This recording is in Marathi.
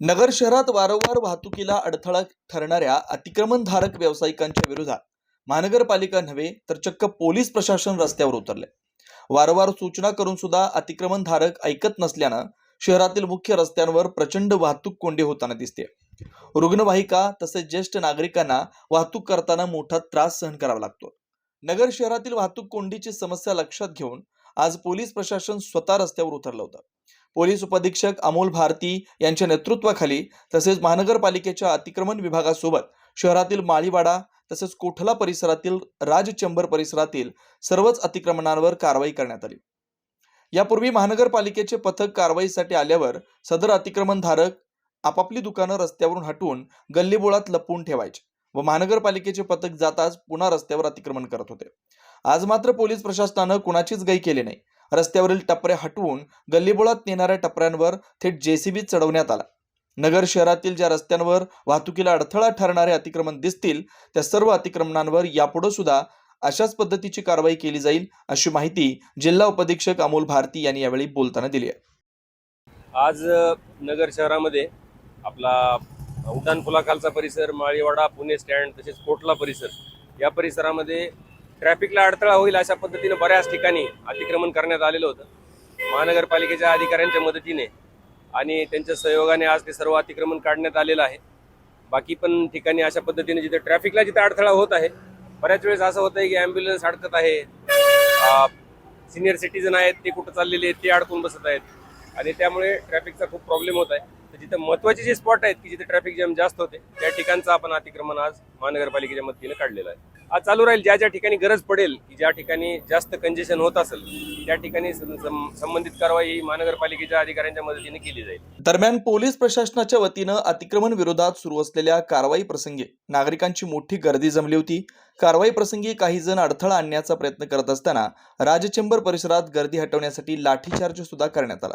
नगर शहरात वारंवार वाहतुकीला अडथळा ठरणाऱ्या अतिक्रमणधारक व्यावसायिकांच्या विरोधात महानगरपालिका नव्हे तर चक्क पोलीस प्रशासन रस्त्यावर उतरले. वारंवार सूचना करून सुद्धा अतिक्रमणधारक ऐकत नसल्यानं शहरातील मुख्य रस्त्यांवर प्रचंड वाहतूक कोंडी होताना दिसते. रुग्णवाहिका तसेच ज्येष्ठ नागरिकांना वाहतूक करताना मोठा त्रास सहन करावा लागतो. नगर शहरातील वाहतूक कोंडीची समस्या लक्षात घेऊन आज पोलीस प्रशासन स्वतः रस्त्यावर उतरलं होतं. पोलीस उपअधीक्षक अमोल भारती यांच्या नेतृत्वाखाली तसेच महानगरपालिकेच्या अतिक्रमण विभागासोबत शहरातील माळीवाडा तसेच कोठला परिसरातील राज चेंबर परिसरातील सर्वच अतिक्रमणांवर कारवाई करण्यात आली. यापूर्वी महानगरपालिकेचे पथक कारवाईसाठी आल्यावर सदर अतिक्रमणधारक आपापली दुकानं रस्त्यावरून हटवून गल्लीबोळात लपवून ठेवायचे व महानगरपालिकेचे पथक जाताच पुन्हा रस्त्यावर अतिक्रमण करत होते. आज मात्र पोलीस प्रशासनानं कुणाचीच गई केली नाही. रस्त्यावरील टपरे हटवून गल्लीबोळात नेणाऱ्या टपऱ्यांवर थेट जेसीबी चढवण्यात आला. नगर शहरातील ज्या रस्त्यांवर वाहतुकीला अडथळा ठरणारे अतिक्रमण दिसतील त्या सर्व अतिक्रमणांवर यापुढे सुद्धा अशाच पद्धतीची कारवाई केली जाईल अशी माहिती जिल्हा उपाधीक्षक अमोल भारती यांनी यावेळी बोलताना दिली आहे. आज नगर शहरामध्ये आपला उड्डाण पुलाखालचा परिसर माळीवाडा पुणे स्टँड तसेच कोटला परिसर या परिसरामध्ये ट्रॅफिकला अडथळा होईल अशा पद्धतीनं बऱ्याच ठिकाणी अतिक्रमण करण्यात आलेलं होतं. महानगरपालिकेच्या अधिकाऱ्यांच्या मदतीने आणि त्यांच्या सहयोगाने आज ते सर्व अतिक्रमण काढण्यात आलेलं आहे. बाकी पण ठिकाणी अशा पद्धतीने जिथे ट्रॅफिकला जिथे अडथळा होत आहे बऱ्याच वेळेस असं होतं की ॲम्ब्युलन्स अडकत आहे. सिनियर सिटीजन आहेत ते कुठं चाललेले आहेत ते अडकून बसत आहेत. आणि त्यामुळे ट्रॅफिकचा खूप प्रॉब्लेम होत आहे. तर जिथे महत्त्वाचे जे स्पॉट आहेत की जिथे ट्रॅफिक जॅम जास्त होते त्या ठिकाणचं आपण अतिक्रमण आज महानगरपालिकेच्या मदतीने काढलेलं आहे. आज चालू राहील ज्या ज्या ठिकाणी गरज पडेल की ज्या ठिकाणी जास्त कंजेशन होत असेल त्या ठिकाणी संबंधित कारवाई ही महानगरपालिकेच्या अधिकाऱ्यांच्या मदतीने केली जाईल. दरम्यान पोलीस प्रशासनाच्या वतीनं अतिक्रमण विरोधात सुरू असलेल्या कारवाई प्रसंगी नागरिकांची मोठी गर्दी जमली होती. कारवाई प्रसंगी काही जण अडथळा आणण्याचा प्रयत्न करत असताना राजचेंबर परिसरात गर्दी हटवण्यासाठी लाठीचार्ज सुद्धा करण्यात आला.